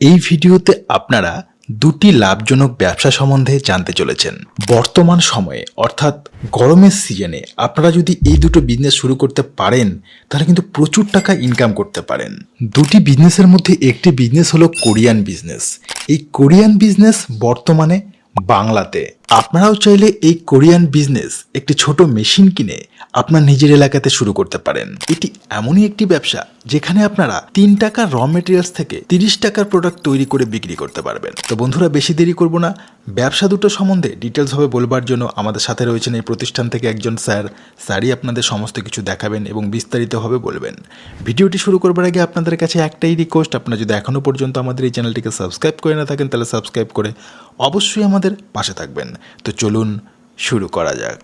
এই ভিডিওতে আপনারা দুটি লাভজনক ব্যবসা সম্বন্ধে জানতে চলেছেন। বর্তমান সময়ে, অর্থাৎ গরমের সিজনে, আপনারা যদি এই দুটো বিজনেস শুরু করতে পারেন, তাহলে কিন্তু প্রচুর টাকা ইনকাম করতে পারেন। দুটি বিজনেসের মধ্যে একটি বিজনেস হলো কোরিয়ান বিজনেস এই কোরিয়ান বিজনেস বর্তমানে বাংলাতে। আপনারাও চাইলে এই কোরিয়ান বিজনেস একটি ছোট মেশিন কিনে আপনার নিজের এলাকাতে শুরু করতে পারেন। এটি এমনই একটি ব্যবসা যেখানে আপনারা তিন টাকার র মেটেরিয়ালস থেকে তিরিশ টাকার প্রোডাক্ট তৈরি করে বিক্রি করতে পারবেন। তো বন্ধুরা, বেশি দেরি করব না। ব্যবসা দুটো সম্বন্ধে ডিটেলস ভাবে বলবার জন্য আমাদের সাথে রয়েছেন এই প্রতিষ্ঠান থেকে একজন স্যার। স্যারই আপনাদের সমস্ত কিছু দেখাবেন এবং বিস্তারিতভাবে বলবেন। ভিডিওটি শুরু করবার আগে আপনাদের কাছে একটাই রিকোয়েস্ট আপনারা যদি এখনও পর্যন্ত আমাদের এই চ্যানেলটিকে সাবস্ক্রাইব করে না থাকেন, তাহলে সাবস্ক্রাইব করে অবশ্যই আমাদের পাশে থাকবেন। তো চলুন শুরু করা যাক।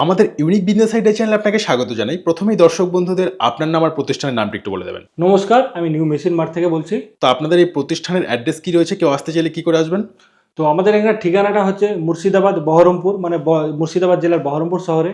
আমাদের ইউনিক বিজনেস আইডিয়া চ্যানেলে আপনাকে স্বাগত জানাই। প্রথমেই দর্শক বন্ধুদের আপনার নাম আর প্রতিষ্ঠানের নামটি একটু বলে দেবেন। নমস্কার আমি নিউ মেশিন মার্ট থেকে বলছি। তো আপনাদের এই প্রতিষ্ঠানের অ্যাড্রেস কি রয়েছে? কেউ আসতে চাইলে কি করে আসবেন? তো আমাদের এখানে ঠিকানাটা হচ্ছে মুর্শিদাবাদ বহরমপুর মানে মুর্শিদাবাদ জেলার বহরমপুর শহরে।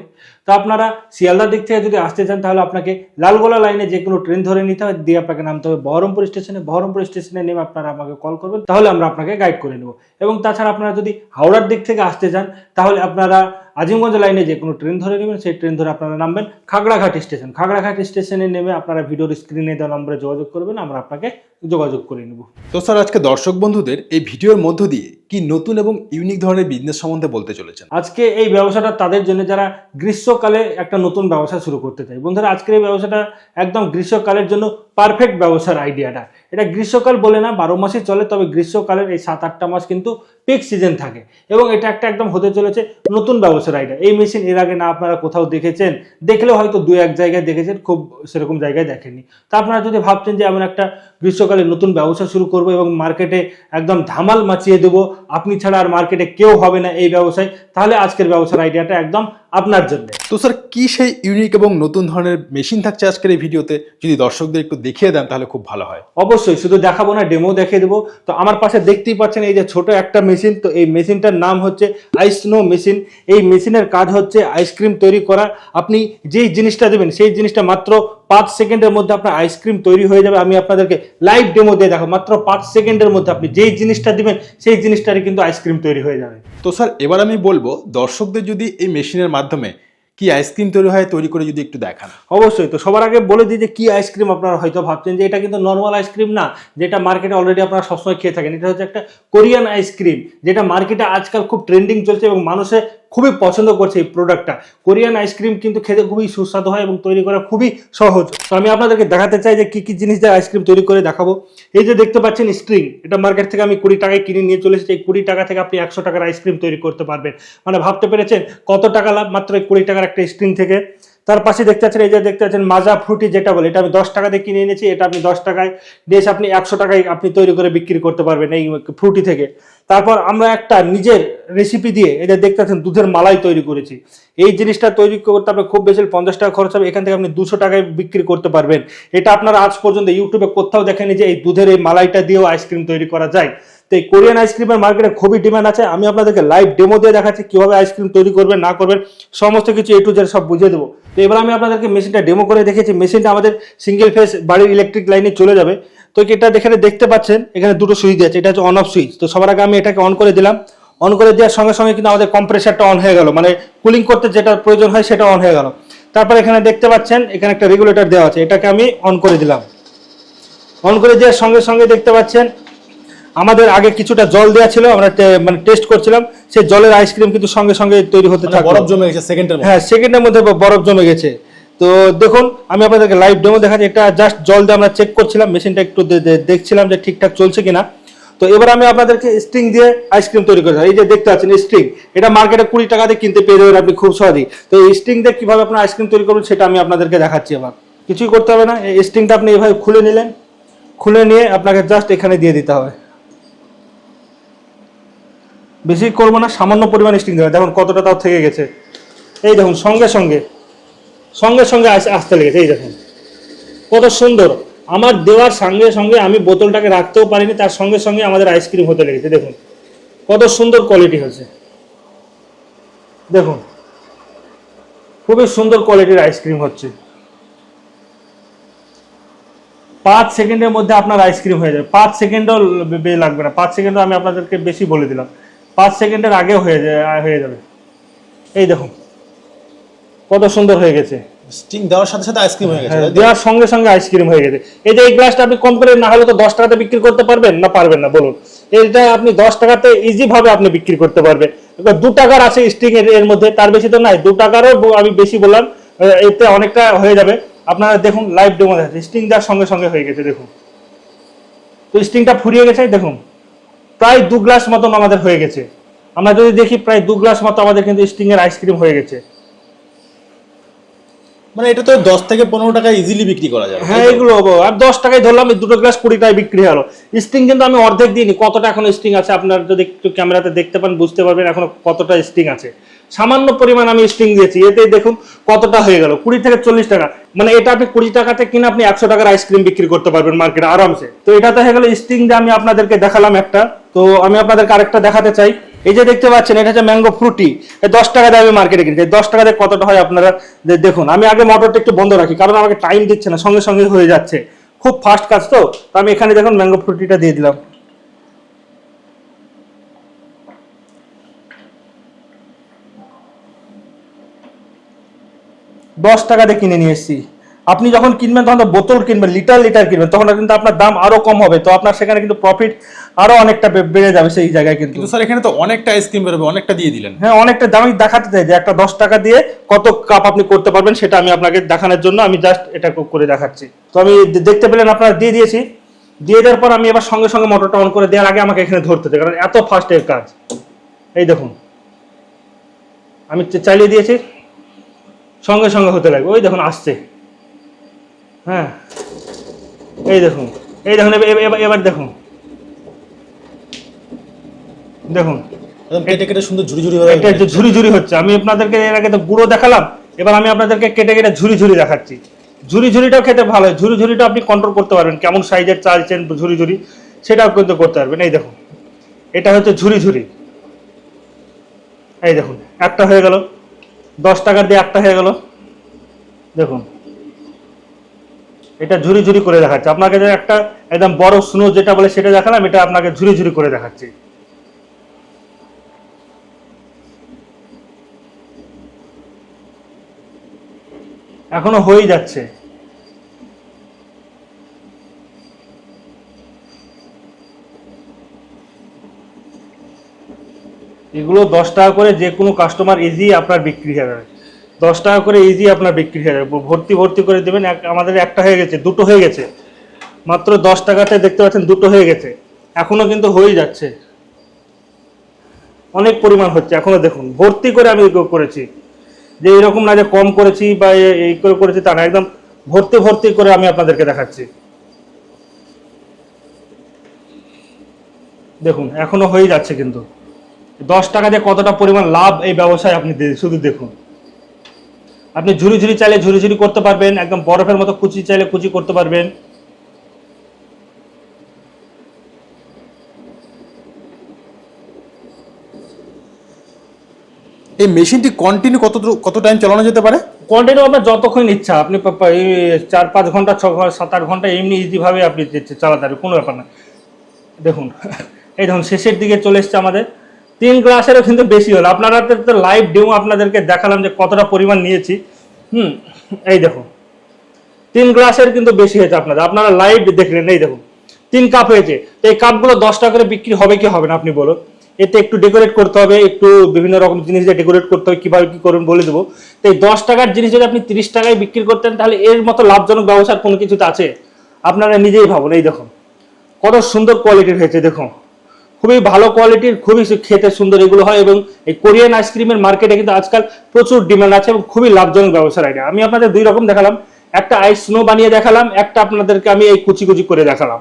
তো আপনারা শিয়ালদার দিক থেকে যদি আসতে চান তাহলে আপনাকে লালগোলা লাইনে যে কোনো ট্রেন ধরে নিতে হবে দিয়ে আপনাকে নামতে হবে বহরমপুর স্টেশনে। বহরমপুর স্টেশনে নেমে আপনারা আমাকে কল করবেন তাহলে আমরা আপনাকে গাইড করে নেব। এবং তাছাড়া আপনারা যদি হাওড়ার দিক থেকে আসতে চান তাহলে আপনারা আজিমগঞ্জ লাইনে যে কোনো ট্রেন ধরে নেবেন সেই ট্রেন ধরে আপনারা নামবেন খাগড়াঘাট স্টেশন। খাগড়াঘাট স্টেশনে নেমে আপনারা ভিডিওর স্ক্রিনে দেওয়া নম্বরে যোগাযোগ করবেন আমরা আপনাকে যোগাযোগ করে নেব। তো স্যার আজকে দর্শক বন্ধুদের এই ভিডিওর মধ্য দিয়ে কি নতুন এবং ইউনিক ধরনের বিজনেস সম্বন্ধে বলতে চলেছেন? আজকে এই ব্যবসাটা তাদের জন্য যারা গ্রীষ্মকালে একটা নতুন ব্যবসা শুরু করতে চায়। বন্ধুরা আজকের এই ব্যবসাটা একদম গ্রীষ্মকালের জন্য পারফেক্ট ব্যবসার আইডিয়াটা এটা গ্রীষ্মকাল বলে না বারো মাসই চলে তবে গ্রীষ্মকালের এই সাত আটটা মাস কিন্তু পিক সিজন থাকে। এবং এটা একটা একদম হতে চলেছে নতুন ব্যবসার আইডিয়া এই মেশিন এর আগে না আপনারা কোথাও দেখেছেন দেখলেও হয়তো দু এক জায়গায় দেখেছেন খুব সেরকম জায়গায় দেখেননি। তা আপনারা যদি ভাবছেন যে এমন একটা গ্রীষ্মকালে নতুন ব্যবসা শুরু করব এবং মার্কেটে একদম ধামাল মাচিয়ে দেবো আপনি ছাড়া আর মার্কেটে কেউ হবে না এই ব্যবসায় তাহলে আজকের ব্যবসার আইডিয়াটা একদম আপনার জন্য। তো স্যার কি সেই ইউনিক এবং নতুন ধরনের মেশিন থাকছে আজকের এই ভিডিওতে যদি দর্শকদের একটু দেখিয়ে দেন তাহলে খুব ভালো হয়। অবশ্যই শুধু দেখাবো না ডেমো দেখিয়ে দেবো। তো আমার পাশে দেখতেই পাচ্ছেন এই যে ছোট একটা মেশিন তো এই মেশিনটার নাম হচ্ছে আইসনো মেশিন। এই মেশিনের কাজ হচ্ছে আইসক্রিম তৈরি করা। আপনি যেই জিনিসটা দেবেন, সেই জিনিসটা মাত্র পাঁচ সেকেন্ডের মধ্যে আপনার আইসক্রিম তৈরি হয়ে যাবে। আমি আপনাদেরকে লাইভ ডেমো দিয়ে দেখো মাত্র পাঁচ সেকেন্ডের মধ্যে আপনি যেই জিনিসটা দিবেন, সেই জিনিসটারই কিন্তু আইসক্রিম তৈরি হয়ে যাবে। তো স্যার, এবার আমি বলব, দর্শকদের যদি এই মেশিনের মাধ্যমে কি আইসক্রিম তৈরি হয় তৈরি করে যদি একটু দেখান। অবশ্যই, তো সবার আগে বলে দিই যে কি আইসক্রিম আপনারা হয়তো ভাবছেন যে এটা কিন্তু নর্মাল আইসক্রিম না, যেটা মার্কেটে অলরেডি আপনারা সবসময় খেয়ে থাকেন। এটা হচ্ছে একটা কোরিয়ান আইসক্রিম যেটা মার্কেটে আজকাল খুব ট্রেন্ডিং চলছে এবং মানুষে খুবই পছন্দ করছে এই প্রোডাক্টটা কোরিয়ান আইসক্রিম কিন্তু খেতে খুবই সুস্বাদু হয় এবং তৈরি করা খুবই সহজ। তো আমি আপনাদেরকে দেখাতে চাই যে কী কী জিনিস দিয়ে আইসক্রিম তৈরি করে দেখাবো। এই যে দেখতে পাচ্ছেন স্ট্রিং এটা মার্কেট থেকে আমি কুড়ি টাকায় কিনে নিয়ে চলে এসেছি। এই কুড়ি টাকা থেকে আপনি একশো টাকার আইসক্রিম তৈরি করতে পারবেন। মানে ভাবতে পেরেছেন কত টাকা লাভ মাত্র এই কুড়ি টাকার একটা স্ট্রিং থেকে? তার পাশে দেখতে পাচ্ছেন, এই যে দেখতে পাচ্ছেন মাজা ফ্রুটি যেটা বলে, এটা আমি দশ টাকা দিয়ে কিনে এনেছি, এটা আপনি দশ টাকায় দিয়ে আপনি একশো টাকায় আপনি তৈরি করে বিক্রি করতে পারবেন এই ফ্রুটি থেকে। তারপর আমরা একটা নিজের রেসিপি দিয়ে যে দেখতে পাচ্ছেন দুধের মালাই তৈরি করেছি। এই জিনিসটা তৈরি করতে আপনার খুব বেশি পঞ্চাশ টাকা খরচ হবে, এখান থেকে আপনি দুশো টাকায় বিক্রি করতে পারবেন। এটা আপনারা আজ পর্যন্ত ইউটিউবে কোথাও দেখেনি যে এই দুধের এই মালাইটা দিয়েও আইসক্রিম তৈরি করা যায়। তো এই কোরিয়ান আইসক্রিমের মার্কেটে খুবই ডিমান্ড আছে। আমি আপনাদেরকে লাইভ ডেমো দিয়ে দেখাচ্ছি কীভাবে আইসক্রিম তৈরি করবেন, না করবেন, সমস্ত কিছু এ টু জেড সব বুঝিয়ে দেবো। তো এবার আমি আপনাদেরকে মেশিনটা ডেমো করে দেখেছি মেশিনটা আমাদের সিঙ্গেল ফেস বাড়ির ইলেকট্রিক লাইনে চলে যাবে। তো এটা এখানে দেখতে পাচ্ছেন? এখানে দুটো সুইচ আছে। এটা হচ্ছে অন অফ সুইচ তো সবার আগে আমি এটাকে অন করে দিলাম। অন করে দেওয়ার সঙ্গে সঙ্গে কিন্তু আমাদের কম্প্রেসারটা অন হয়ে গেল। মানে কুলিং করতে যেটা প্রয়োজন হয় সেটা অন হয়ে গেল। তারপর এখানে দেখতে পাচ্ছেন, এখানে একটা রেগুলেটর দেওয়া আছে। এটাকে আমি অন করে দিলাম। অন করে দেওয়ার সঙ্গে সঙ্গে দেখতে পাচ্ছেন আমাদের আগে কিছুটা জল দেওয়া ছিল আমরা মানে টেস্ট করছিলাম সেই জলের আইসক্রিম কিন্তু সঙ্গে সঙ্গে তৈরি হতে থাকল। বরফ জমে গেছে সেকেন্ডের হ্যাঁ সেকেন্ডের মধ্যে বরফ জমে গেছে। তো দেখুন আমি আপনাদেরকে লাইভ ডেমো দেখাচ্ছি। এটা জাস্ট জল দিয়ে আমরা চেক করছিলাম মেশিনটা একটু দেখছিলাম যে ঠিকঠাক চলছে কিনা। তো এবার আমি আপনাদেরকে স্ট্রিং দিয়ে আইসক্রিম তৈরি করেছি। এই যে দেখতে পাচ্ছেন স্ট্রিং এটা মার্কেটে কুড়ি টাকা দিয়ে কিনতে পেয়ে যাবেন আপনি খুব সহজেই। তো এই স্ট্রিং দিয়ে কীভাবে আপনার আইসক্রিম তৈরি করবেন সেটা আমি আপনাদেরকে দেখাচ্ছি এবার। কিছুই করতে হবে না। এই স্ট্রিংটা আপনি এভাবে খুলে নিলেন। খুলে নিয়ে আপনাকে জাস্ট এখানে দিয়ে দিতে হবে। বেশি করব না, সামান্য পরিমাণ স্টিং দেবেন। দেখুন কতটা তাও থেকে গেছে। এই দেখুন, সঙ্গে সঙ্গে সঙ্গে সঙ্গে আস- আসতে লেগেছে। এই দেখুন, কত সুন্দর। আমার দেওয়ার সঙ্গে সঙ্গে আমি বোতলটাকে রাখতেও পারিনি, তার সঙ্গে সঙ্গে আমাদের আইসক্রিম হতে লেগেছে। দেখুন, কত সুন্দর কোয়ালিটি হয়েছে। দেখুন, খুবই সুন্দর কোয়ালিটির আইসক্রিম হচ্ছে। পাঁচ সেকেন্ডের মধ্যে আপনার আইসক্রিম হয়ে যাবে। পাঁচ সেকেন্ডও লাগবে না। পাঁচ সেকেন্ডও আমি আপনাদেরকে বেশি বলে দিলাম। পাঁচ সেকেন্ডের আগে হয়ে যায় হয়ে যাবে। এই দেখুন কত সুন্দর হয়ে গেছে। স্টিং দেওয়ার সাথে সাথে আইসক্রিম হয়ে গেছে হ্যাঁ? দেওয়ার সঙ্গে সঙ্গে আইসক্রিম হয়ে গেছে। এই যে এই গ্লাসটা আপনি কম করে না হলে তো দশ টাকাতে বিক্রি করতে পারবেন না পারবেন না বলুন। এটা আপনি দশ টাকাতে ইজি ভাবে আপনি বিক্রি করতে পারবেন। দু টাকার আছে স্টিং এর এর মধ্যে তার বেশি তো নাই দু টাকারও আমি বেশি বললাম এতে অনেকটা হয়ে যাবে। আপনারা দেখুন লাইভ ডেমো দেখাচ্ছে। স্টিং দেওয়ার সঙ্গে সঙ্গে হয়ে গেছে দেখুন। তো স্টিংটা ফুরিয়ে গেছে দেখুন। প্রায় দু গ্লাস মতন আমাদের হয়ে গেছে। আমরা যদি দেখি প্রায় দু গ্লাস মতো আমাদের কিন্তু স্টিং এর আইসক্রিম হয়ে গেছে। মানে এটা তো দশ থেকে পনেরো টাকা ইজিলি বিক্রি করা যাবে। হ্যাঁ এগুলো আর দশ টাকায় ধরলাম দুটো গ্লাস কুড়ি টাকায় বিক্রি হলো। স্টিং কিন্তু আমি অর্ধেক দিইনি কতটা এখন স্টিং আছে আপনারা যদি একটু ক্যামেরাতে দেখতে পান বুঝতে পারবেন এখন কতটা স্টিং আছে। সামান্য পরিমাণ আমি স্টিং দিয়েছি এতে দেখুন কতটা হয়ে গেল কুড়ি থেকে চল্লিশ টাকা। মানে এটা আপনি কুড়ি টাকাতে কিনে আপনি একশো টাকার আইসক্রিম বিক্রি করতে পারবেন মার্কেটে আরামসে। তো এটা তো হয়ে গেল স্টিং দিয়ে আমি আপনাদেরকে দেখালাম একটা। তো আমি আপনাদেরকে আরেকটা দেখাতে চাই। এই যে দেখতে পাচ্ছেন, এটা হচ্ছে ম্যাঙ্গো ফ্রুটি। দশ টাকা দিয়ে আমি মার্কেটে কিনছি দশ টাকা দিয়ে কতটা হয় আপনারা দেখুন। আমি আগে মোটরটা একটু বন্ধ রাখি, কারণ আমাকে টাইম দিচ্ছে না, সঙ্গে সঙ্গে হয়ে যাচ্ছে। খুব ফাস্ট কাজ তো আমি এখানে দেখুন ম্যাঙ্গো ফ্রুটিটা দিয়ে দিলাম। দশ টাকাতে কিনে নিয়ে এসেছি। আপনি যখন কিনবেন তখন তো বোতল কিনবেন লিটার লিটার কিনবেন তখন কিন্তু আপনার দাম আরও কম হবে। তো আপনার সেখানে কিন্তু প্রফিট আরও অনেকটা বেড়ে যাবে সেই জায়গায় কিন্তু। স্যার এখানে তো অনেকটা আইসক্রিম বেরোবে অনেকটা দিয়ে দিলেন। হ্যাঁ অনেকটা দামি দেখাতে চাই যে একটা দশ টাকা দিয়ে কত কাপ আপনি করতে পারবেন সেটা আমি আপনাকে দেখানোর জন্য আমি জাস্ট এটা করে দেখাচ্ছি। তো আমি দেখতে পেলেন আপনারা দিয়ে দিয়েছি। দিয়ে দেওয়ার পর আমি এবার সঙ্গে সঙ্গে মোটরটা অন করে দেওয়ার আগে আমাকে এখানে ধরতে হবে কারণ এত ফাস্ট এর কাজ। এই দেখুন। আমি চালিয়ে দিয়েছি। সঙ্গে সঙ্গে হতে লাগবে। ওই দেখুন আসছে। হ্যাঁ। এই দেখুন এই দেখুন এবার- দেখুন। দেখুন। কেটে কেটে সুন্দর ঝুড়ি ঝুড়ি এটা ঝুরি ঝুরি হচ্ছে। আমি আপনাদেরকে এর আগে তো গুঁড়ো দেখালাম এবার আমি আপনাদেরকে কেটে কেটে ঝুরি ঝুরি দেখাচ্ছি। ঝুরি ঝুরিটাও খেতে ভালো হয়। ঝুরি ঝুরিটা আপনি কন্ট্রোল করতে পারবেন কেমন সাইজের চালছেন ঝুরি ঝুরি সেটাও কিন্তু করতে পারবেন। এই দেখুন এটা হচ্ছে ঝুরি ঝুরি। এই দেখুন একটা হয়ে গেল। দশ টাকার দিয়ে একটা হয়ে গেল। দেখুন এটা ঝুরি ঝুরি করে দেখাচ্ছে। আপনাকে যে একটা একদম বড় স্নো যেটা বলে সেটা দেখালাম, এটা আপনাকে ঝুরি ঝুরি করে দেখাচ্ছি। এখনও হয়েই যাচ্ছে। এগুলো দশ টাকা করে যে কোনো কাস্টমার ইজি আপনার বিক্রি হয়ে যাবে দশ টাকা করে ইজি আপনার বিক্রি হয়ে যাবে। ভর্তি ভর্তি করে দেবেন আমাদের একটা হয়ে গেছে, দুটো হয়ে গেছে। মাত্র দশ টাকাতে দেখতে পাচ্ছেন দুটো হয়ে গেছে। এখনও কিন্তু হয়েই যাচ্ছে। অনেক পরিমাণ হচ্ছে এখনও দেখুন। ভর্তি করে আমি করেছি। যে এরকম না যে কম করেছি বা এই করে করেছি তা না, একদম ভর্তি ভর্তি করে আমি আপনাদেরকে দেখাচ্ছি। দেখুন এখনও হয়ে যাচ্ছে কিন্তু। দশ টাকা দিয়ে কতটা পরিমাণ লাভ এই ব্যবসায় আপনি শুধু দেখুন। আপনি ঝুরি ঝুরি চাইলে ঝুরি ঝুরি করতে পারবেন একদম বরফের মতো কুচি চাইলে কুচি করতে পারবেন। এই মেশিনটি কন্টিনিউ কত কত টাইম চালানো যেতে পারে? কন্টিনিউ আপনার যতক্ষণ ইচ্ছা আপনি চার পাঁচ ঘণ্টা ছ ঘণ্টা সাত আট ঘণ্টা এমনি ইজিভাবে আপনি চালাতে পারবেন কোনো ব্যাপার না। দেখুন এই ধরুন শেষের দিকে চলে এসছে আমাদের। তিন গ্লাসেরও কিন্তু বেশি হলো। আপনারা তো লাইভ ডেমো আপনাদেরকে দেখালাম যে কতটা পরিমাণ নিয়েছি। হুম, এই দেখুন তিন গ্লাসের কিন্তু বেশি হয়েছে আপনাদের। আপনারা লাইভ দেখলেন, এই দেখুন তিন কাপ হয়েছে। তো এই কাপগুলো দশ টাকা করে বিক্রি হবে কি হবে না, আপনি বলুন। এতে একটু ডেকোরেট করতে হবে, একটু বিভিন্ন রকম জিনিস দিয়ে ডেকোরেট করতে হবে, কীভাবে কী করবেন বলে দেবো। তো এই দশ টাকার জিনিস যদি আপনি তিরিশ টাকায় বিক্রি করতেন, তাহলে এর মতো লাভজনক ব্যবসার কোনো কিছুতে আছে? আপনারা নিজেই ভাবুন, এই দেখুন কত সুন্দর কোয়ালিটির হয়েছে দেখুন খুবই ভালো কোয়ালিটির খুবই খেতে সুন্দর এগুলো হয় এবং এই কোরিয়ান আইসক্রিমের মার্কেটে কিন্তু আজকাল প্রচুর ডিমান্ড আছে এবং খুবই লাভজনক ব্যবসার আইডিয়া আমি আপনাদের দুই রকম দেখালাম। একটা আইস স্নো বানিয়ে দেখালাম, একটা আপনাদেরকে আমি এই কুচি কুচি করে দেখালাম।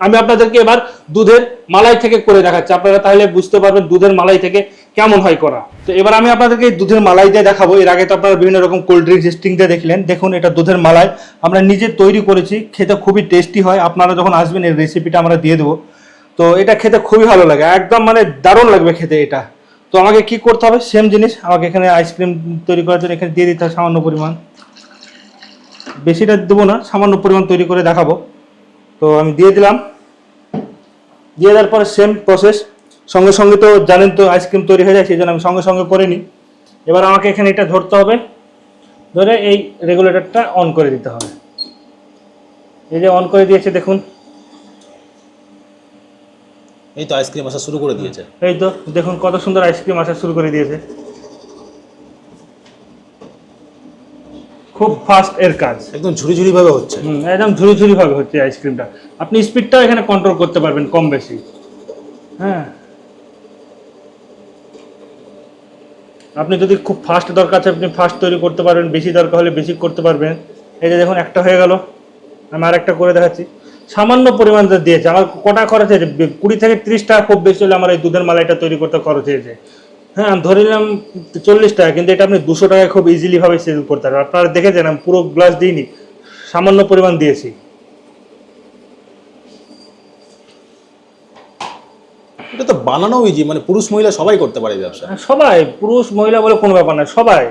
আমি আপনাদেরকে এবার দুধের মালাই থেকে করে দেখাচ্ছি। আপনারা তাহলে বুঝতে পারবেন দুধের মালাই থেকে কেমন হয় করা। তো এবার আমি আপনাদেরকে দুধের মালাই দিয়ে দেখাবো। এর আগে তো আপনারা বিভিন্ন রকম কোল্ড ড্রিঙ্কস স্টিং দিয়ে দেখলেন। দেখুন, এটা দুধের মালাই। আমরা নিজে তৈরি করেছি। খেতে খুবই টেস্টি হয়। আপনারা যখন আসবেন এই রেসিপিটা আমরা দিয়ে দেবো। তো এটা খেতে খুবই ভালো লাগে, একদম মানে দারুণ লাগবে খেতে এটা। তো আমাকে কি করতে হবে? সেম জিনিস, আমাকে এখানে আইসক্রিম তৈরি করার জন্য এখানে দিয়ে দিতে হবে সামান্য পরিমাণ। বেশিটা দেবো না, সামান্য পরিমাণ তৈরি করে দেখাবো। তো আমি দিয়ে দিলাম। দিয়ে দেওয়ার পরে সেম প্রসেস সঙ্গে সঙ্গে তো জানেন তো আইসক্রিম তৈরি হয়ে যায়, সেই জন্য আমি সঙ্গে সঙ্গে করে নিই এবার আমাকে এখানে এটা ধরতে হবে, ধরে এই রেগুলেটরটা অন করে দিতে হবে। এই যে অন করে দিয়েছে, দেখুন। এই তো আইসক্রিম আসা শুরু করে দিয়েছে। এই তো দেখুন কত সুন্দর আইসক্রিম আসা শুরু করে দিয়েছে। খুব ফাস্ট এর কাজ। একদম ঝুড়ি ঝুড়ি ভাবে হচ্ছে। হুম, একদম ঝুরি ঝুরি ভাবে হচ্ছে আইসক্রিমটা। আপনি স্পিডটাও এখানে কন্ট্রোল করতে পারবেন কম বেশি। হ্যাঁ। আপনি যদি খুব ফাস্ট দরকার আছে আপনি ফাস্ট তৈরি করতে পারবেন বেশি দরকার হলে বেশি করতে পারবেন। এই যে দেখুন একটা হয়ে গেল। আমি আর একটা করে দেখাচ্ছি। সামান্য পরিমাণ দিয়েছে। আমার কটা খরচ হয়েছে? কুড়ি থেকে ত্রিশ টাকা খুব বেশি হলে আমার এই দুধের মালাইটা তৈরি করতে খরচ হয়েছে। হ্যাঁ আমি ধরে নিলাম চল্লিশ টাকা কিন্তু এটা আপনি দুশো টাকায় খুব ইজিলি ভাবে সেল করতে পারবেন। আপনারা দেখেছেন আমি পুরো গ্লাস দিইনি সামান্য পরিমাণ দিয়েছি। এটা তো বানানো ইজি মানে পুরুষ মহিলা সবাই করতে পারে ব্যবসা। হ্যাঁ, সবাই পুরুষ মহিলা বলে কোনো ব্যাপার না সবাই।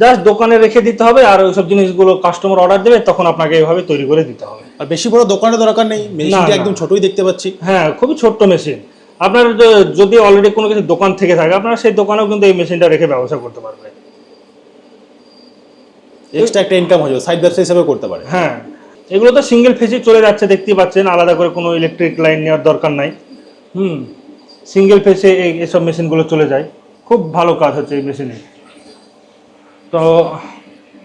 জাস্ট দোকানে রেখে দিতে হবে আর ওইসব জিনিসগুলো কাস্টমার অর্ডার দেবে তখন আপনাকে এইভাবে তৈরি করে দিতে হবে। আর বেশি বড় দোকানের দরকার নেই মেশিনটা। একদম ছোটই দেখতে পাচ্ছি। হ্যাঁ খুবই ছোট্ট মেশিন আপনার যদি অলরেডি কোনো কিছু দোকান থেকে থাকে আপনারা সেই দোকানেও কিন্তু এই মেশিনটা রেখে ব্যবসা করতে পারবেন। এক্সট্রা একটা ইনকাম হয়ে যাবে সাইড ব্যবসা হিসেবে করতে পারে। হ্যাঁ এগুলো তো সিঙ্গেল ফেসে চলে যাচ্ছে দেখতেই পাচ্ছেন। আলাদা করে কোনো ইলেকট্রিক লাইন নেওয়ার দরকার নাই। হুম সিঙ্গেল ফেসে এসব মেশিনগুলো চলে যায়। খুব ভালো কাজ হচ্ছে এই মেশিনে তো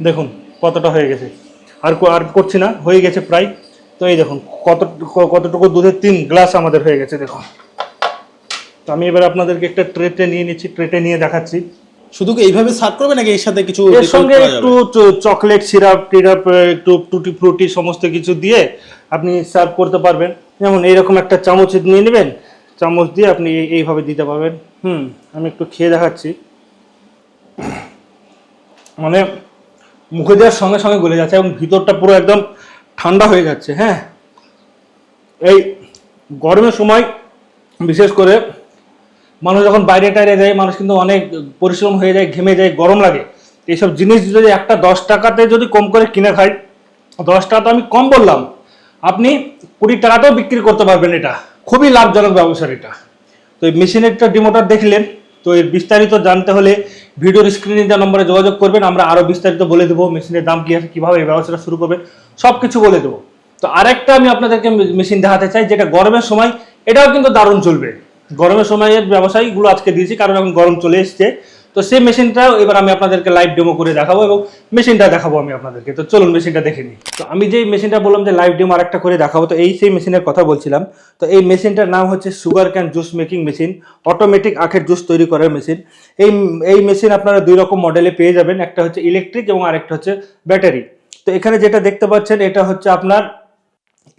দেখুন কতটা হয়ে গেছে। আর আর করছি না হয়ে গেছে প্রায়। তো এই দেখুন কত কতটুকু দুধের তিন গ্লাস আমাদের হয়ে গেছে দেখুন। তো আমি এবার আপনাদেরকে একটা ট্রেটে নিয়ে নিচ্ছি ট্রেটে নিয়ে দেখাচ্ছি। শুধু কি এইভাবে সার্ভ করবে নাকি এর সাথে কিছু এর সঙ্গে একটু চকলেট সিরাপ টিরাপ একটু টুটি ফ্রুটি সমস্ত কিছু দিয়ে আপনি সার্ভ করতে পারবেন। যেমন এইরকম একটা চামচ নিয়ে নেবেন চামচ দিয়ে আপনি এই- এইভাবে দিতে পারবেন। হুম আমি একটু খেয়ে দেখাচ্ছি। মানে মুখে দেওয়ার সঙ্গে সঙ্গে গলে যাচ্ছে এবং ভিতরটা পুরো একদম ঠান্ডা হয়ে যাচ্ছে হ্যাঁ। এই গরমের সময় বিশেষ করে মানুষ যখন বাইরে টাইরে যায়, মানুষ কিন্তু অনেক পরিশ্রম হয়ে যায়, ঘেমে যায়, গরম লাগে। এইসব জিনিস যদি একটা দশ টাকাতে যদি কম করে কিনে খাই, দশ টাকা তো আমি কম বললাম, আপনি কুড়ি টাকাতেও বিক্রি করতে পারবেন এটা। খুবই লাভজনক ব্যবসা এটা। তো এই মেশিনেরটা ডিমোটার দেখলেন, তো এর বিস্তারিত জানতে হলে ভিডিওর স্ক্রিনে যা নম্বরে যোগাযোগ করবেন, আমরা আরও বিস্তারিত বলে দেবো মেশিনের দাম কী আছে, কীভাবে এই ব্যবসাটা শুরু করবেন সব কিছু বলে দেবো। তো আরেকটা আমি আপনাদেরকে মেশিন দেখাতে চাই, যেটা গরমের সময়, এটাও কিন্তু দারুণ চলবে। গরমের সময়ের ব্যবসায়ীগুলো আজকে দিয়েছি, কারণ এখন গরম চলে এসছে। তো সেই মেশিনটাও এবার আমি আপনাদেরকে লাইভ ডেমো করে দেখাবো এবং মেশিনটা দেখাবো আমি আপনাদেরকে। তো চলুন মেশিনটা দেখে নিই। তো আমি যেই মেশিনটা বললাম যে লাইভ ডেমো আরেকটা করে দেখাবো, তো এই সেই মেশিনের কথা বলছিলাম। তো এই মেশিনটার নাম হচ্ছে sugar cane juice making machine automatic আখের জুস তৈরি করার মেশিন এই এই মেশিন আপনারা দুই রকম মডেলে পেয়ে যাবেন, একটা হচ্ছে ইলেকট্রিক এবং আরেকটা হচ্ছে ব্যাটারি তো এখানে যেটা দেখতে পাচ্ছেন, এটা হচ্ছে আপনার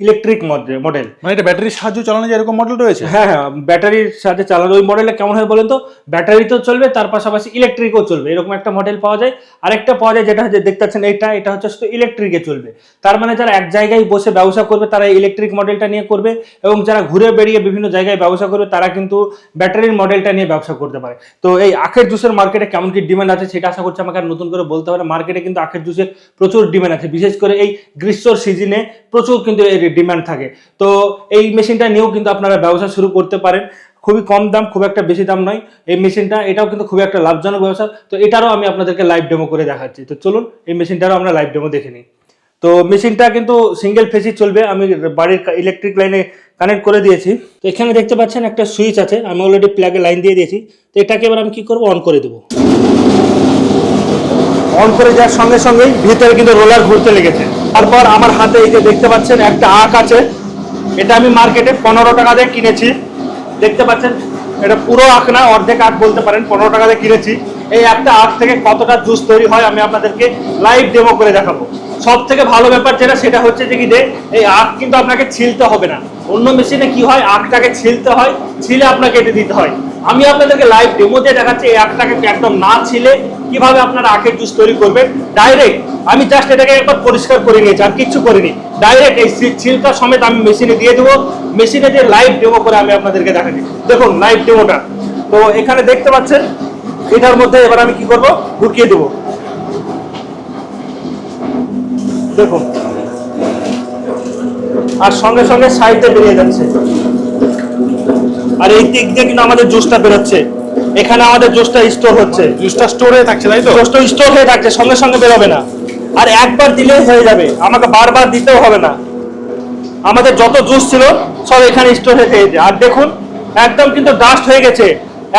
ইলেকট্রিক মডেল মানে এটা ব্যাটারির সাহায্যে চালানো যায় এরকম মডেল রয়েছে? হ্যাঁ হ্যাঁ ব্যাটারির সাথে চালানো ওই মডেলটা কেমন হয় বলেন তো? ব্যাটারিতেও চলবে তার পাশাপাশি ইলেকট্রিকও চলবে। এরকম একটা মডেল পাওয়া যায়। আরেকটা পাওয়া যায় যেটা হচ্ছে দেখতে পাচ্ছেন এটা এটা হচ্ছে শুধু ইলেকট্রিকে চলবে। তার মানে যারা এক জায়গায় বসে ব্যবসা করবে তারা ইলেকট্রিক মডেলটা নিয়ে করবে এবং যারা ঘুরে বেরিয়ে বিভিন্ন জায়গায় ব্যবসা করবে তারা কিন্তু ব্যাটারির মডেলটা নিয়ে ব্যবসা করতে পারে। তো এই আখের জুসের মার্কেটে কেমন কি ডিমান্ড আছে সেটা আশা করছি আমাকে আর নতুন করে বলতে হবে মার্কেটে কিন্তু আখের জুসের প্রচুর ডিমান্ড আছে। বিশেষ করে এই গ্রীষ্মর সিজনে প্রচুর কিন্তু এর ডিমান্ড থাকে। তো এই মেশিনটা নিয়েও কিন্তু আপনারা ব্যবসা শুরু করতে পারেন। খুবই কম দাম, খুব একটা বেশি দাম নয়। এই মেশিনটা এটাও কিন্তু খুব একটা লাভজনক ব্যবসা। তো এটারও আমি আপনাদেরকে লাইভ ডেমো করে দেখাচ্ছি। তো চলুন, এই মেশিনটারও আমরা লাইভ ডেমো দেখে নিই। তো মেশিনটা কিন্তু সিঙ্গেল ফেসই চলবে। আমি বাড়ির ইলেকট্রিক লাইনে কানেক্ট করে দিয়েছি। তো এখানে দেখতে পাচ্ছেন একটা সুইচ আছে। আমি অলরেডি প্লাগে লাইন দিয়ে দিয়েছি। তো এটাকে এবার আমি কি করব? অন করে দেবো। অন করে যাওয়ার সঙ্গে সঙ্গেই ভিতরে কিন্তু রোলার ঘুরতে লেগেছে। তারপর আমার হাতে এই যে দেখতে পাচ্ছেন, একটা আখ আছে। এটা আমি মার্কেটে পনেরো টাকা দিয়ে কিনেছি। দেখতে পাচ্ছেন, এটা পুরো আঁক না, অর্ধেক আঁক বলতে পারেন, পনেরো টাকা দিয়ে কিনেছি। এই একটা আখ থেকে কতটা জুস তৈরি হয় আমি আপনাদেরকে লাইভ ডেমো করে দেখাবো। সব থেকে ভালো ব্যাপার যেটা, সেটা হচ্ছে যে কি যে, এই আখ কিন্তু আপনাকে ছিলতে হবে না। অন্য মেশিনে কি হয়? আখটাকে ছিলতে হয়, ছিলে আপনাকে এটি দিতে হয়। আমি আপনাদেরকে লাইভ ডেমো দিয়ে দেখাচ্ছি এই আখটাকে একদম না ছিলে কীভাবে আপনারা আখের জুস তৈরি করবেন। ডাইরেক্ট আমি জাস্ট এটাকে একবার পরিষ্কার করে নিয়েছি, আর কিচ্ছু করিনি। ডাইরেক্ট এই ছি- ছিলকা সমেত আমি মেশিনে দিয়ে দেবো। মেশিনে যে লাইভ ডেমো করে আমি আপনাদেরকে দেখাচ্ছি। দেখুন লাইভ ডেমোটা তো এখানে দেখতে পাচ্ছেন, এটার মধ্যে এবার আমি কি করব? ঢুকিয়ে দেবো। দেখুন। আর সঙ্গে সঙ্গে সাইডে বেরিয়ে যাচ্ছে। আর এই দিক দিয়ে কিন্তু আমাদের জুসটা বেরোচ্ছে। এখানে আমাদের জুসটা স্টোর হচ্ছে। জুসটা স্টোর থাকছে তাই তো? জুসটা স্টোর হয়ে থাকছে সঙ্গে সঙ্গে বেরোবে না। আর একবার দিলেই হয়ে যাবে। আমাকে বারবার দিতেও হবে না। আমাদের যত জুস ছিল সব এখানে স্টোর হয়ে গেছে। আর দেখুন একদম কিন্তু ডাস্ট হয়ে গেছে।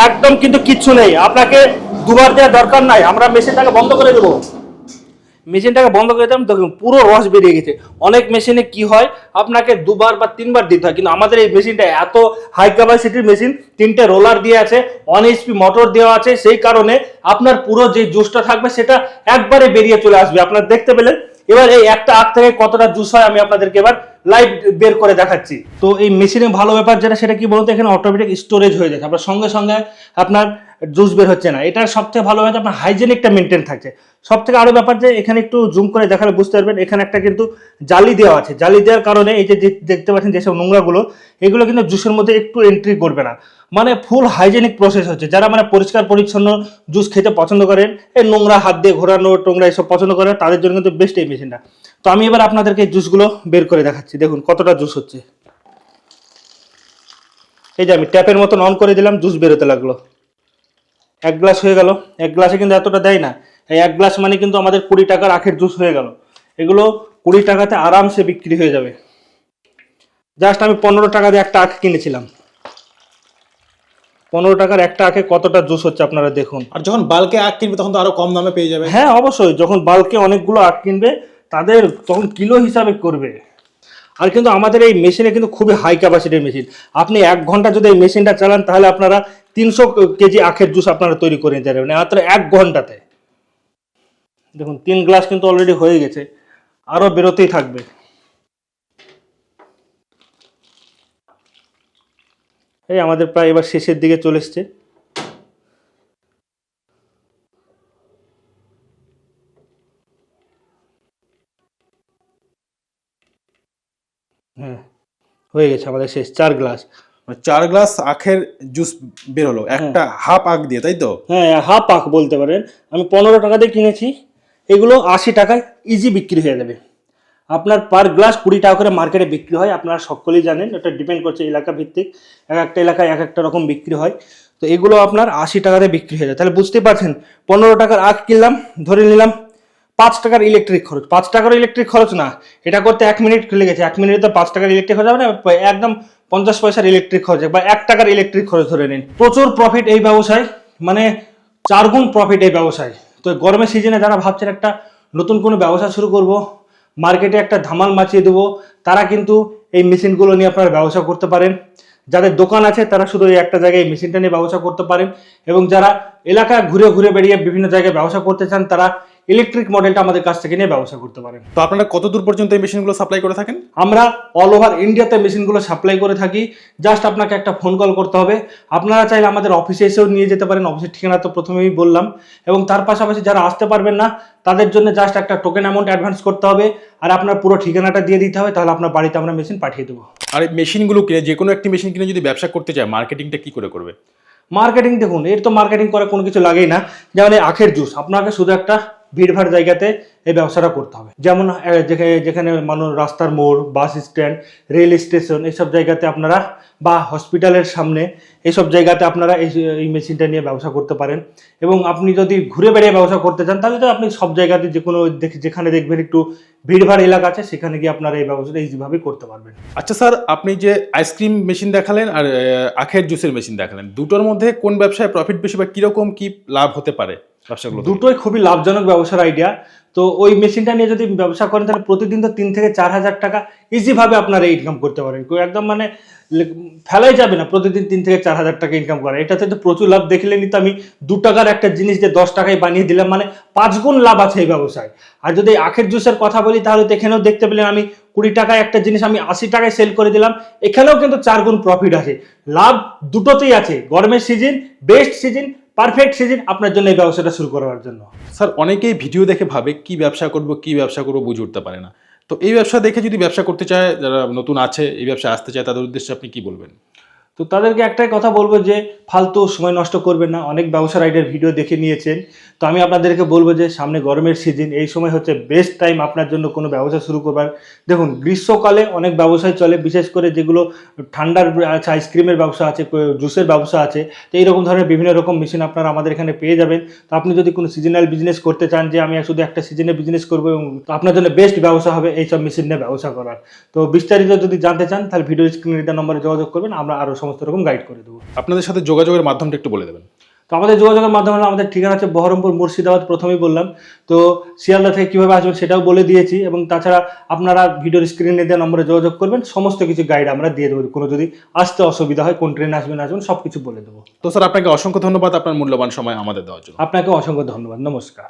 একদম কিন্তু কিচ্ছু নেই। আপনাকে দুবার দেওয়ার দরকার নাই। আমরা মেশিনটাকে বন্ধ করে দেবো। মেশিনটাকে বন্ধ করে দিলাম, দেখুন পুরো রস বেরিয়ে গেছে। অনেক মেশিনে কি হয়, আপনাকে দুবার বা তিনবার দিতে হয়, কিন্তু আমাদের এই মেশিনটা এত হাই ক্যাপাসিটির মেশিন তিনটে রোলার দিয়ে আছে ওয়ান এইচপি মোটর দেওয়া আছে, সেই কারণে আপনার পুরো যে জুসটা থাকবে, সেটা একবারে বেরিয়ে চলে আসবে। আপনার দেখতে পেলেন? এবার এই একটা আখ থেকে কতটা জুস হয়, আমি আপনাদেরকে এবার লাইভ বের করে দেখাচ্ছি। তো এই মেশিনে ভালো ব্যাপার যেটা, সেটা কি বলতে এখানে অটোমেটিক স্টোরেজ হয়ে যাচ্ছে আপনার সঙ্গে সঙ্গে আপনার জুস বের হচ্ছে না। এটার সব থেকে ভালো ব্যাপার আপনার হাইজেনিকটা মেনটেন থাকছে। সব থেকে আরও ব্যাপার যে, এখানে একটু জুম করে দেখালে বুঝতে পারবেন, এখানে একটা কিন্তু জালি দেওয়া আছে। জালি দেওয়ার কারণে এই যে দেখতে পাচ্ছেন যেসব নোংরাগুলো, এগুলো কিন্তু জুসের মধ্যে একটু এন্ট্রি করবে না। মানে ফুল হাইজেনিক প্রসেস হচ্ছে। যারা মানে পরিষ্কার, পরিচ্ছন্ন জুস খেতে পছন্দ করেন, এই নোংরা হাত দিয়ে ঘোরানো, টোংরা এসব পছন্দ করেন, তাদের জন্য কিন্তু বেস্ট এই মেশিনটা তো আমি এবার আপনাদেরকে জুসগুলো বের করে দেখাচ্ছি। দেখুন কতটা জুস হচ্ছে। এই যে আমি ট্যাপের মতন অন করে দিলাম, জুস বেরোতে লাগল। এক গ্লাস হয়ে গেল। এক গ্লাসে কিন্তু এতটা দেয় না। এই এক গ্লাস মানে কিন্তু আমাদের কুড়ি টাকার আখের জুস হয়ে গেল। এগুলো কুড়ি টাকাতে আরামসে বিক্রি হয়ে যাবে। জাস্ট আমি পনেরো টাকা দিয়ে একটা আখ কিনেছিলাম। পনেরো টাকার একটা আখে কতটা জুস হচ্ছে আপনারা দেখুন। আর যখন বাল্কে আখ কিনবে তখন তো আরও কম দামে পেয়ে যাবে। হ্যাঁ অবশ্যই। যখন বাল্কে অনেকগুলো আখ কিনবে তাদের তখন কিলো হিসাবে করবে। আর কিন্তু আমাদের এই মেশিনে কিন্তু খুবই হাই ক্যাপাসিটির মেশিন আপনি এক ঘণ্টা যদি এই মেশিনটা চালান তাহলে আপনারা তিনশো কেজি আখের জুস আপনারা তৈরি করে নিতে পারবেন, মাত্র এক ঘন্টাতে। দেখুন, তিন গ্লাস কিন্তু অলরেডি হয়ে গেছে আরও বেরোতেই থাকবে। এই আমাদের প্রায় এবার শেষের দিকে চলে এসছে। হ্যাঁ হয়ে গেছে আমাদের শেষ, চার গ্লাস। চার গ্লাস আখের জুস বেরোলো। একটা হাফ আখ দিয়ে তাই তো? হ্যাঁ হাফ পাক বলতে পারেন। আমি পনেরো টাকা দিয়ে কিনেছি। এগুলো আশি টাকায় ইজি বিক্রি হয়ে যাবে। আপনার পার গ্লাস কুড়ি টাকা করে মার্কেটে বিক্রি হয়। আপনারা সকলেই জানেন এটা ডিপেন্ড করছে এলাকা ভিত্তিক। এক একটা এলাকায় এক একটা রকম বিক্রি হয়। তো এগুলো আপনার আশি টাকাতে বিক্রি হয়ে যায়। তাহলে বুঝতেই পারছেন পনেরো টাকার আখ কিনলাম ধরে নিলাম পাঁচ টাকার ইলেকট্রিক খরচ। পাঁচ টাকার ইলেকট্রিক খরচ না। এটা করতে এক মিনিট লেগেছে। এক মিনিটে তো পাঁচ টাকার ইলেকট্রিক খরচ হবে না? একদম পঞ্চাশ পয়সার ইলেকট্রিক খরচ বা এক টাকার ইলেকট্রিক খরচ ধরে নিন। প্রচুর প্রফিট এই ব্যবসায় মানে চার গুণ প্রফিট এই ব্যবসায়। তো গরমের সিজনে যারা ভাবছেন একটা নতুন কোনো ব্যবসা শুরু করব মার্কেটে একটা ধামাল মাচিয়ে দেবো, তারা কিন্তু এই মেশিনগুলো নিয়ে আপনারা ব্যবসা করতে পারেন। যাদের দোকান আছে, তারা শুধু এই একটা জায়গায় এই মেশিনটা নিয়ে ব্যবসা করতে পারেন। এবং যারা এলাকা ঘুরে ঘুরে বেরিয়ে বিভিন্ন জায়গায় ব্যবসা করতে চান, তারা ইলেকট্রিক মডেলটা আমাদের কাছ থেকে নিয়ে ব্যবসা করতে পারেন। তো আপনারা কত দূর পর্যন্ত এই মেশিনগুলো সাপ্লাই করে থাকেন? আমরা অল ওভার ইন্ডিয়াতে মেশিনগুলো সাপ্লাই করে থাকি। জাস্ট আপনাকে একটা ফোন কল করতে হবে। আপনারা চাইলে আমাদের অফিসে এসেও নিয়ে যেতে পারেন। অফিসের ঠিকানা তো প্রথমেই বললাম। এবং তার পাশাপাশি যারা আসতে পারবেন না তাদের জন্য জাস্ট একটা টোকেন অ্যামাউন্ট অ্যাডভান্স করতে হবে। আর আপনার পুরো ঠিকানাটা দিয়ে দিতে হবে তাহলে আপনার বাড়িতে আমরা মেশিন পাঠিয়ে দেবো। আর এই মেশিনগুলো কিনে যে কোনো একটি মেশিন কিনে যদি ব্যবসা করতে চায় মার্কেটিংটা কি করে করবে? মার্কেটিং দেখুন এর তো মার্কেটিং করে কোনো কিছু লাগেই না। যেমন এই আখের জুস আপনাকে শুধু একটা ভিড়ভাড় জায়গাতে এই ব্যবসাটা করতে হবে। যেমন যেখানে মানুষ রাস্তার মোড়, বাস স্ট্যান্ড, রেল স্টেশন এইসব জায়গাতে আপনারা বা হসপিটালের সামনে এইসব জায়গাতে আপনারা এই এই মেশিনটা নিয়ে ব্যবসা করতে পারেন। এবং আপনি যদি ঘুরে বেড়িয়ে ব্যবসা করতে চান, তাহলে তো আপনি সব জায়গাতে যে কোনো যেখানে দেখবেন একটু ভিড়ভাড় এলাকা আছে, সেখানে গিয়ে আপনারা এই ব্যবসাটা ইজিভাবে করতে পারবেন। আচ্ছা স্যার, আপনি যে আইসক্রিম মেশিন দেখালেন আর আখের জুসের মেশিন দেখালেন, দুটোর মধ্যে কোন ব্যবসায় প্রফিট বেশি বা কীরকম কী লাভ হতে পারে? ব্যবসাগুলো দুটোই খুবই লাভজনক ব্যবসার আইডিয়া তো ওই মেশিনটা নিয়ে যদি ব্যবসা করেন, তাহলে প্রতিদিন তো তিন থেকে চার হাজার টাকা ইজিভাবে আপনারা ইনকাম করতে পারেন। একদম মানে ফেলাই যাবে না, প্রতিদিন তিন থেকে চার হাজার টাকা ইনকাম করে। এটাতে তো প্রচুর লাভ। দেখলেনি তো আমি দু টাকার একটা জিনিস যে দশ টাকায় বানিয়ে দিলাম মানে পাঁচ গুণ লাভ আছে এই ব্যবসায়। আর যদি আখের জুসের কথা বলি, তাহলে তো এখানেও দেখতে পেলেন আমি কুড়ি টাকায় একটা জিনিস আমি আশি টাকায় সেল করে দিলাম। এখানেও কিন্তু চার গুণ প্রফিট আছে। লাভ দুটোতেই আছে। গরমের season best season perfect season আপনার জন্য এই ব্যবসাটা শুরু করার জন্য। স্যার অনেকেই ভিডিও দেখে ভাবে কি ব্যবসা করব কি ব্যবসা করব বুঝে উঠতে পারে না। তো এই ব্যবসা দেখে যদি ব্যবসা করতে চায় যারা নতুন আছে এই ব্যবসা আসতে চায় তাদের উদ্দেশ্যে আপনি কি বলবেন? তো তাদেরকে একটাই কথা বলব যে ফালতু সময় নষ্ট করবেন না। অনেক ব্যবসা রাইডের ভিডিও দেখে নিয়েছেন। তো আমি আপনাদেরকে বলব যে সামনে গরমের সিজন এই সময় হচ্ছে বেস্ট টাইম আপনার জন্য কোনো ব্যবসা শুরু করবার। দেখুন, গ্রীষ্মকালে অনেক ব্যবসায় চলে, বিশেষ করে যেগুলো ঠান্ডার আছে আইসক্রিমের ব্যবসা আছে জুসের ব্যবসা আছে, তো এইরকম ধরনের বিভিন্ন রকম মেশিন আপনারা আমাদের এখানে পেয়ে যাবেন। তো আপনি যদি কোনো সিজনাল বিজনেস করতে চান যে আমি শুধু একটা সিজনে বিজনেস করব এবং আপনার জন্য বেস্ট ব্যবসা হবে এইসব মেশিন নিয়ে ব্যবসা করার। তো বিস্তারিত যদি জানতে চান, তাহলে ভিডিও স্ক্রিনে নম্বরে যোগাযোগ করবেন, আমরা আরও সমস্ত রকম গাইড করে দেবো। আপনাদের সাথে যোগাযোগের মাধ্যমটা একটু বলে দেবেন। তো আমাদের যোগাযোগের মাধ্যমে আমাদের ঠিকানা হচ্ছে বহরমপুর মুর্শিদাবাদ প্রথমেই বললাম। তো শিয়ালদা থেকে কীভাবে আসবেন সেটাও বলে দিয়েছি এবং তাছাড়া আপনারা ভিডিওর স্ক্রিনে দেওয়া নম্বরে যোগাযোগ করবেন সমস্ত কিছু গাইড আমরা দিয়ে দেবো। কোনো যদি আসতে অসুবিধা হয় কোন ট্রেনে আসবেন আসবেন সব কিছু বলে দেবো। তো স্যার আপনাকে অসংখ্য ধন্যবাদ আপনার মূল্যবান সময় আমাদের দেওয়ার জন্য। আপনাকে অসংখ্য ধন্যবাদ। নমস্কার।